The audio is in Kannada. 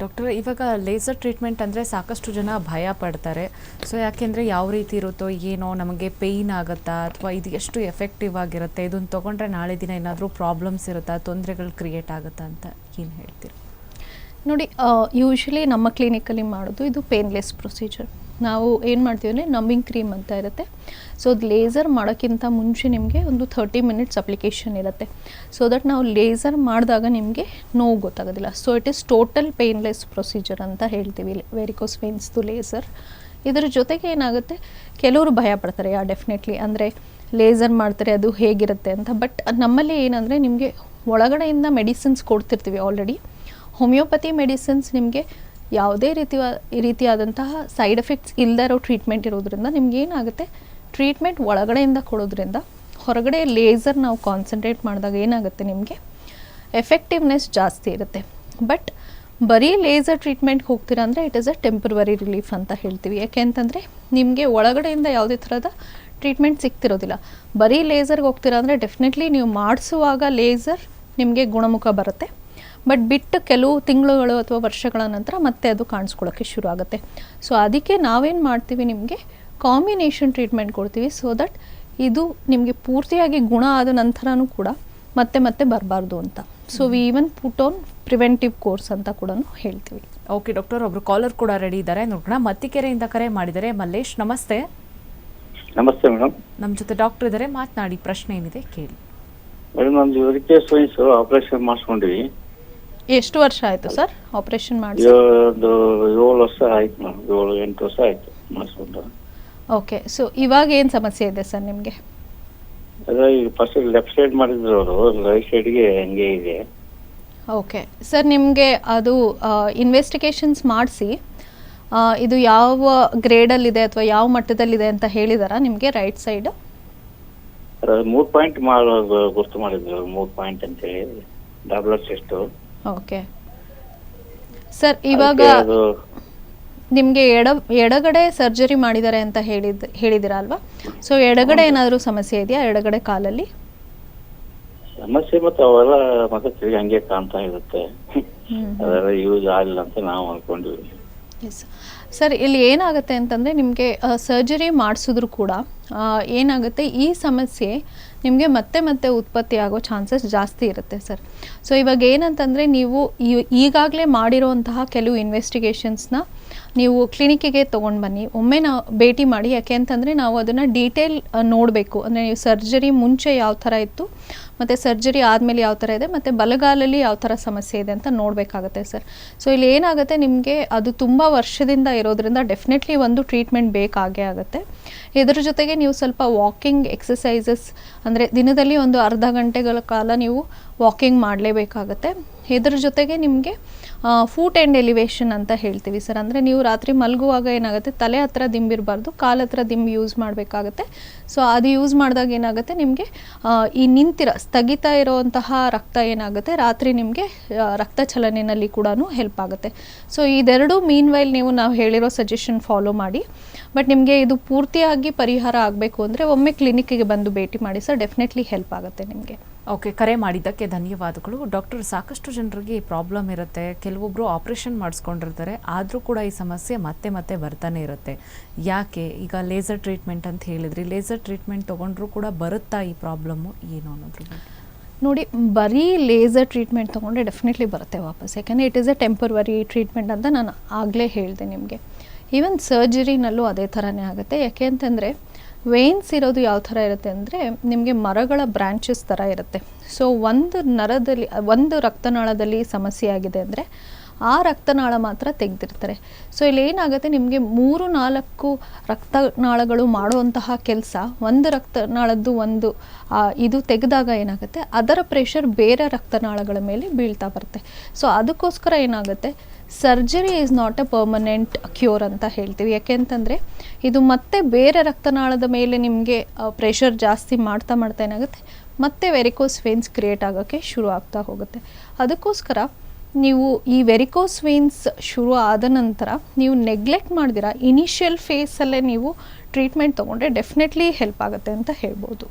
ಡಾಕ್ಟರ್, ಇವಾಗ ಲೇಸರ್ ಟ್ರೀಟ್ಮೆಂಟ್ ಅಂದರೆ ಸಾಕಷ್ಟು ಜನ ಭಯ ಪಡ್ತಾರೆ. ಸೊ ಯಾಕೆಂದರೆ ಯಾವ ರೀತಿ ಇರುತ್ತೋ ಏನೋ ನಮಗೆ ಪೇಯ್ನ್ ಆಗುತ್ತಾ ಅಥವಾ ಇದು ಎಷ್ಟು ಎಫೆಕ್ಟಿವ್ ಆಗಿರುತ್ತೆ, ಇದನ್ನು ತೊಗೊಂಡ್ರೆ ನಾಳೆ ದಿನ ಏನಾದರೂ ಪ್ರಾಬ್ಲಮ್ಸ್ ಇರುತ್ತಾ, ತೊಂದರೆಗಳು ಕ್ರಿಯೇಟ್ ಆಗುತ್ತಾ ಅಂತ ಏನು ಹೇಳ್ತೀರಿ? ನೋಡಿ ಯೂಶ್ವಲಿ ನಮ್ಮ ಕ್ಲಿನಿಕಲ್ಲಿ ಮಾಡೋದು ಇದು ಪೇನ್ಲೆಸ್ ಪ್ರೊಸೀಜರ್ ನಾವು ಏನು ಮಾಡ್ತೀವಿ ಅಂದರೆ ನಮ್ಮಿಂಗ್ ಕ್ರೀಮ್ ಅಂತ ಇರುತ್ತೆ. ಸೊ ಅದು ಲೇಸರ್ ಮಾಡೋಕ್ಕಿಂತ ಮುಂಚೆ ನಿಮಗೆ ಒಂದು ಥರ್ಟಿ ಮಿನಿಟ್ಸ್ ಅಪ್ಲಿಕೇಶನ್ ಇರುತ್ತೆ. ಸೊ ದಟ್ ನಾವು ಲೇಸರ್ ಮಾಡಿದಾಗ ನಿಮಗೆ ನೋವು ಗೊತ್ತಾಗೋದಿಲ್ಲ. So it is total painless procedure ಅಂತ ಹೇಳ್ತೀವಿ. ವೆರಿಕೋಸ್ ವೇನ್ಸ್ದು ಲೇಸರ್ ಇದರ ಜೊತೆಗೆ ಏನಾಗುತ್ತೆ? ಕೆಲವರು ಭಯ ಪಡ್ತಾರೆ. ಯಾ ಡೆಫಿನೆಟ್ಲಿ ಅಂದರೆ ಲೇಸರ್ ಮಾಡ್ತಾರೆ, ಅದು ಹೇಗಿರುತ್ತೆ ಅಂತ. ಬಟ್ ನಮ್ಮಲ್ಲಿ ಏನಂದರೆ ನಿಮಗೆ ಒಳಗಡೆಯಿಂದ ಮೆಡಿಸಿನ್ಸ್ ಕೊಡ್ತಿರ್ತೀವಿ ಆಲ್ರೆಡಿ ಹೋಮಿಯೋಪತಿ ಮೆಡಿಸಿನ್ಸ್ ನಿಮಗೆ ಯಾವುದೇ ರೀತಿ ರೀತಿಯಾದಂತಹ ಸೈಡ್ ಎಫೆಕ್ಟ್ಸ್ ಇಲ್ಲದೇ ಇರೋ ಟ್ರೀಟ್ಮೆಂಟ್ ಇರೋದ್ರಿಂದ ನಿಮ್ಗೆ ಏನಾಗುತ್ತೆ? ಟ್ರೀಟ್ಮೆಂಟ್ ಒಳಗಡೆಯಿಂದ ಕೊಡೋದ್ರಿಂದ ಹೊರಗಡೆ ಲೇಸರ್ ನಾವು ಕಾನ್ಸಂಟ್ರೇಟ್ ಮಾಡಿದಾಗ ಏನಾಗುತ್ತೆ ನಿಮಗೆ? ಎಫೆಕ್ಟಿವ್ನೆಸ್ ಜಾಸ್ತಿ ಇರುತ್ತೆ. ಬಟ್ ಬರೀ ಲೇಸರ್ ಟ್ರೀಟ್ಮೆಂಟ್ಗೆ ಹೋಗ್ತೀರಾ ಅಂದರೆ it is a temporary relief ಅಂತ ಹೇಳ್ತೀವಿ. ಯಾಕೆಂತಂದರೆ ನಿಮಗೆ ಒಳಗಡೆಯಿಂದ ಯಾವುದೇ ಥರದ ಟ್ರೀಟ್ಮೆಂಟ್ ಸಿಗ್ತಿರೋದಿಲ್ಲ. ಬರೀ ಲೇಸರ್ಗೆ ಹೋಗ್ತೀರಾ ಅಂದರೆ ಡೆಫಿನೆಟ್ಲಿ ನೀವು ಮಾಡಿಸುವಾಗ ಲೇಸರ್ ನಿಮಗೆ ಗುಣಮುಖ ಬರುತ್ತೆ. ಬಟ್ ಬಿಟ್ಟು ಕೆಲವು ತಿಂಗಳುಗಳು ಅಥವಾ ವರ್ಷಗಳ ನಂತರ ಮತ್ತೆ ಅದು ಕಾಣಿಸ್ಕೊಳ್ಳೋಕ್ಕೆ ಶುರು ಆಗುತ್ತೆ. ಸೊ ಅದಕ್ಕೆ ನಾವೇನು ಮಾಡ್ತೀವಿ ನಿಮಗೆ ಕಾಂಬಿನೇಷನ್ ಟ್ರೀಟ್ಮೆಂಟ್ ಕೊಡ್ತೀವಿ ಸೊ ದಟ್ ಇದು ನಿಮಗೆ ಪೂರ್ತಿಯಾಗಿ ಗುಣ ಆದ ನಂತರನೂ ಕೂಡ ಮತ್ತೆ ಮತ್ತೆ ಬರಬಾರ್ದು ಅಂತ. So we even put on preventive course ಅಂತ ಕೂಡ ಹೇಳ್ತೀವಿ. ಓಕೆ ಡಾಕ್ಟರ್ ಒಬ್ರು ಕಾಲರ್ ಕೂಡ ರೆಡಿ ಇದ್ದಾರೆ. ನೋಡೋಣ ಮತ್ತಿಕೆರೆಯಿಂದ ಕರೆ ಮಾಡಿದರೆ ಮಲ್ಲೇಶ್ ನಮಸ್ತೆ. ನಮಸ್ತೆ ಮೇಡಮ್. ನಮ್ಮ ಜೊತೆ ಡಾಕ್ಟರ್ ಇದ್ದಾರೆ. ಮಾತನಾಡಿ ಪ್ರಶ್ನೆ ಏನಿದೆ ಕೇಳಿ. ಮೇಡಮ್ ನಮ್ದು ಸೈನ್ಸ್ ಆಪರೇಷನ್ ಮಾಡಿಸ್ಕೊಂಡ್ವಿ. ಎಷ್ಟು ವರ್ಷ ಆಯ್ತು ಸರ್ ಆಪರೇಷನ್ ಮಾಡಿ ಒಂದು ಏಳು ವರ್ಷ ಆಯ್ತು ಮೇಡಮ್ ಏಳು ಎಂಟು ವರ್ಷ ಆಯ್ತು ಮಾಡಿಸ್ಕೊಂಡು. ಓಕೆ ಸೊ ಇವಾಗ ಏನು ಸಮಸ್ಯೆ ಇದೆ ಸರ್ ನಿಮಗೆ? ಅದೇ ಈಗ ಫಸ್ಟ್ ಲೆಫ್ಟ್ ಸೈಡ್ ಮಾಡಿದ್ರು ಅವರು ರೈಟ್ ಸೈಡ್ಗೆ ಹಂಗೆ ಇದೆ. ಓಕೆ ಸರ್ ನಿಮಗೆ ಅದು ಇನ್ವೆಸ್ಟಿಗೇಷನ್ಸ್ ಮಾಡಿಸಿ ಇದು ಯಾವ ಗ್ರೇಡಲ್ಲಿದೆ ಅಥವಾ ಯಾವ ಮಟ್ಟದಲ್ಲಿದೆ ಅಂತ ಹೇಳಿದಾರಾ ನಿಮಗೆ ರೈಟ್ ಸೈಡ್ ಮೂರು ಪಾಯಿಂಟ್ ಮಾಡೋದು ಗುರ್ತು ಮಾಡಿದ್ರು ಮೂರು ಪಾಯಿಂಟ್ ಅಂತೇಳಿ ಡಬಲ್ ಟೆಸ್ಟು ಓಕೆ. ಸರ್ ಇವಾಗ ಅದು ನಿಮಗೆ ಎಡ ಎಡಗಡೆ ಸರ್ಜರಿ ಮಾಡಿದ್ದಾರೆ ಅಂತ ಹೇಳಿದ್ ಹೇಳಿದಿರಾ ಅಲ್ವಾ? ಸೊ ಎಡಗಡೆ ಏನಾದರೂ ಸಮಸ್ಯೆ ಇದೆಯಾ ಎಡಗಡೆ ಕಾಲಲ್ಲಿ? ಸಮಸ್ಯೆ ಮತ್ತೆ ಅವೆಲ್ಲ ಮತ್ತೆ ತಿರುಗಿ ಹಂಗೆ ಕಾಣ್ತಾ ಇರುತ್ತೆ. ಅದೆಲ್ಲ ಯೂಸ್ ಆಗಿಲ್ಲ ಅಂತ ನಾವು ಅನ್ಕೊಂಡಿವಿ. ಎಸ್ ಸರ್, ಇಲ್ಲಿ ಏನಾಗುತ್ತೆ ಅಂತಂದರೆ ನಿಮಗೆ ಸರ್ಜರಿ ಮಾಡಿಸಿದ್ರು ಕೂಡ ಏನಾಗುತ್ತೆ, ಈ ಸಮಸ್ಯೆ ನಿಮಗೆ ಮತ್ತೆ ಮತ್ತೆ ಉತ್ಪತ್ತಿ ಆಗೋ ಚಾನ್ಸಸ್ ಜಾಸ್ತಿ ಇರುತ್ತೆ ಸರ್. ಸೊ ಇವಾಗ ಏನಂತಂದರೆ ನೀವು ಈಗಾಗಲೇ ಮಾಡಿರೋಂತಹ ಕೆಲವು ಇನ್ವೆಸ್ಟಿಗೇಷನ್ಸ್ನ ನೀವು ಕ್ಲಿನಿಕ್ಕಿಗೆ ತೊಗೊಂಡು ಬನ್ನಿ. ಒಮ್ಮೆ ನಾವು ಭೇಟಿ ಮಾಡಿ, ಯಾಕೆ ಅಂತಂದರೆ ನಾವು ಅದನ್ನು ಡೀಟೇಲ್ ನೋಡಬೇಕು. ಅಂದರೆ ನೀವು ಸರ್ಜರಿ ಮುಂಚೆ ಯಾವ ಥರ ಇತ್ತು, ಮತ್ತು ಸರ್ಜರಿ ಆದಮೇಲೆ ಯಾವ ಥರ ಇದೆ, ಮತ್ತು ಬಲಗಾಲಲ್ಲಿ ಯಾವ ಥರ ಸಮಸ್ಯೆ ಇದೆ ಅಂತ ನೋಡಬೇಕಾಗತ್ತೆ ಸರ್. ಸೊ ಇಲ್ಲಿ ಏನಾಗುತ್ತೆ ನಿಮಗೆ, ಅದು ತುಂಬ ವರ್ಷದಿಂದ ಇರೋದ್ರಿಂದ ಡೆಫಿನೆಟ್ಲಿ ಒಂದು ಟ್ರೀಟ್ಮೆಂಟ್ ಬೇಕಾಗೇ ಆಗುತ್ತೆ. ಇದರ ಜೊತೆಗೆ ನೀವು ಸ್ವಲ್ಪ ವಾಕಿಂಗ್ ಎಕ್ಸಸೈಸಸ್ ಅಂದರೆ ದಿನದಲ್ಲಿ ಒಂದು ಅರ್ಧ ಗಂಟೆಗಳ ಕಾಲ ನೀವು ವಾಕಿಂಗ್ ಮಾಡಲೇಬೇಕಾಗತ್ತೆ. ಇದರ ಜೊತೆಗೆ ನಿಮಗೆ ಫೂಟ್ ಆ್ಯಂಡ್ ಎಲಿವೇಶನ್ ಅಂತ ಹೇಳ್ತೀವಿ ಸರ್. ಅಂದರೆ ನೀವು ರಾತ್ರಿ ಮಲಗುವಾಗ ಏನಾಗುತ್ತೆ, ತಲೆ ಹತ್ರ ದಿಂಬಿರಬಾರ್ದು ಕಾಲ ಹತ್ರ ದಿಂಬು ಯೂಸ್ ಮಾಡಬೇಕಾಗತ್ತೆ. ಸೊ ಅದು ಯೂಸ್ ಮಾಡಿದಾಗ ಏನಾಗುತ್ತೆ ನಿಮಗೆ ಈ ನಿಂತಿರ, ಸ್ಥಗಿತ ಇರೋವಂತಹ ರಕ್ತ ಏನಾಗುತ್ತೆ, ರಾತ್ರಿ ನಿಮಗೆ ರಕ್ತ ಚಲನೆಯಲ್ಲಿ ಕೂಡ ಹೆಲ್ಪ್ ಆಗುತ್ತೆ. ಸೊ ಇದೆರಡು ಮೀನ್ ವೈಲ್ ನೀವು ನಾವು ಹೇಳಿರೋ ಸಜೆಷನ್ ಫಾಲೋ ಮಾಡಿ. ಬಟ್ ನಿಮಗೆ ಇದು ಪೂರ್ತಿಯಾಗಿ ಪರಿಹಾರ ಆಗಬೇಕು ಅಂದರೆ ಒಮ್ಮೆ ಕ್ಲಿನಿಕ್ಕಿಗೆ ಬಂದು ಭೇಟಿ ಮಾಡಿ ಸರ್. ಡೆಫಿನೆಟ್ಲಿ ಹೆಲ್ಪ್ ಆಗುತ್ತೆ ನಿಮಗೆ. ಓಕೆ, ಕರೆ ಮಾಡಿದ್ದಕ್ಕೆ ಧನ್ಯವಾದಗಳು. ಡಾಕ್ಟರ್, ಸಾಕಷ್ಟು ಜನರಿಗೆ ಈ ಪ್ರಾಬ್ಲಮ್ ಇರುತ್ತೆ. ಕೆಲವೊಬ್ಬರು ಆಪ್ರೇಷನ್ ಮಾಡಿಸ್ಕೊಂಡಿರ್ತಾರೆ. ಆದರೂ ಕೂಡ ಈ ಸಮಸ್ಯೆ ಮತ್ತೆ ಮತ್ತೆ ಬರ್ತಾನೆ ಇರುತ್ತೆ. ಯಾಕೆ? ಈಗ ಲೇಸರ್ ಟ್ರೀಟ್ಮೆಂಟ್ ಅಂತ ಹೇಳಿದ್ರಿ. ಲೇಸರ್ ಟ್ರೀಟ್ಮೆಂಟ್ ತೊಗೊಂಡ್ರೂ ಕೂಡ ಬರುತ್ತಾ ಈ ಪ್ರಾಬ್ಲಮ್ಮು? ಏನು ಅನ್ನೋದ್ರ ನೋಡಿ, ಬರೀ ಲೇಸರ್ ಟ್ರೀಟ್ಮೆಂಟ್ ತೊಗೊಂಡ್ರೆ ಡೆಫಿನೆಟ್ಲಿ ಬರುತ್ತೆ ವಾಪಸ್. ಯಾಕಂದರೆ it is a temporary treatment ಅಂತ ನಾನು ಆಗಲೇ ಹೇಳಿದೆ ನಿಮಗೆ. ಈವನ್ ಸರ್ಜರಿನಲ್ಲೂ ಅದೇ ಥರನೇ ಆಗುತ್ತೆ. ಯಾಕೆ ಅಂತಂದರೆ ವೇನ್ಸ್ ಇರೋದು ಯಾವ ಥರ ಇರುತ್ತೆ ಅಂದರೆ ನಿಮಗೆ ಮರಗಳ ಬ್ರ್ಯಾಂಚಸ್ ಥರ ಇರುತ್ತೆ. ಸೊ ಒಂದು ನರದಲ್ಲಿ, ಒಂದು ರಕ್ತನಾಳದಲ್ಲಿ ಸಮಸ್ಯೆ ಆಗಿದೆ ಅಂದರೆ ಆ ರಕ್ತನಾಳ ಮಾತ್ರ ತೆಗೆದಿರ್ತಾರೆ. ಸೊ ಇಲ್ಲಿ ಏನಾಗುತ್ತೆ, ನಿಮಗೆ ಮೂರು ನಾಲ್ಕು ರಕ್ತನಾಳಗಳು ಮಾಡುವಂತಹ ಕೆಲಸ, ಒಂದು ರಕ್ತನಾಳದ್ದು ಒಂದು ಇದು ತೆಗೆದಾಗ ಏನಾಗುತ್ತೆ, ಅದರ ಪ್ರೆಷರ್ ಬೇರೆ ರಕ್ತನಾಳಗಳ ಮೇಲೆ ಬೀಳ್ತಾ ಬರುತ್ತೆ. ಸೊ ಅದಕ್ಕೋಸ್ಕರ ಏನಾಗುತ್ತೆ surgery is not a permanent cure ಅಂತ ಹೇಳ್ತೀವಿ. ಯಾಕೆಂತಂದರೆ ಇದು ಮತ್ತೆ ಬೇರೆ ರಕ್ತನಾಳದ ಮೇಲೆ ನಿಮಗೆ ಪ್ರೆಷರ್ ಜಾಸ್ತಿ ಮಾಡ್ತಾ ಮಾಡ್ತಾ ಏನಾಗುತ್ತೆ, ಮತ್ತೆ ವೆರಿಕೋಸ್ ವೇನ್ಸ್ ಕ್ರಿಯೇಟ್ ಆಗೋಕ್ಕೆ ಶುರು ಆಗ್ತಾ ಹೋಗುತ್ತೆ. ಅದಕ್ಕೋಸ್ಕರ ನೀವು ಈ ವೆರಿಕೋಸ್ ವೇನ್ಸ್ ಶುರು ಆದ ನಂತರ ನೀವು ನೆಗ್ಲೆಕ್ಟ್ ಮಾಡಿದಿರ ಇನಿಷಿಯಲ್ ಫೇಸಲ್ಲೇ ನೀವು ಟ್ರೀಟ್ಮೆಂಟ್ ತೊಗೊಂಡ್ರೆ ಡೆಫಿನೆಟ್ಲಿ ಹೆಲ್ಪ್ ಆಗುತ್ತೆ ಅಂತ ಹೇಳ್ಬೋದು.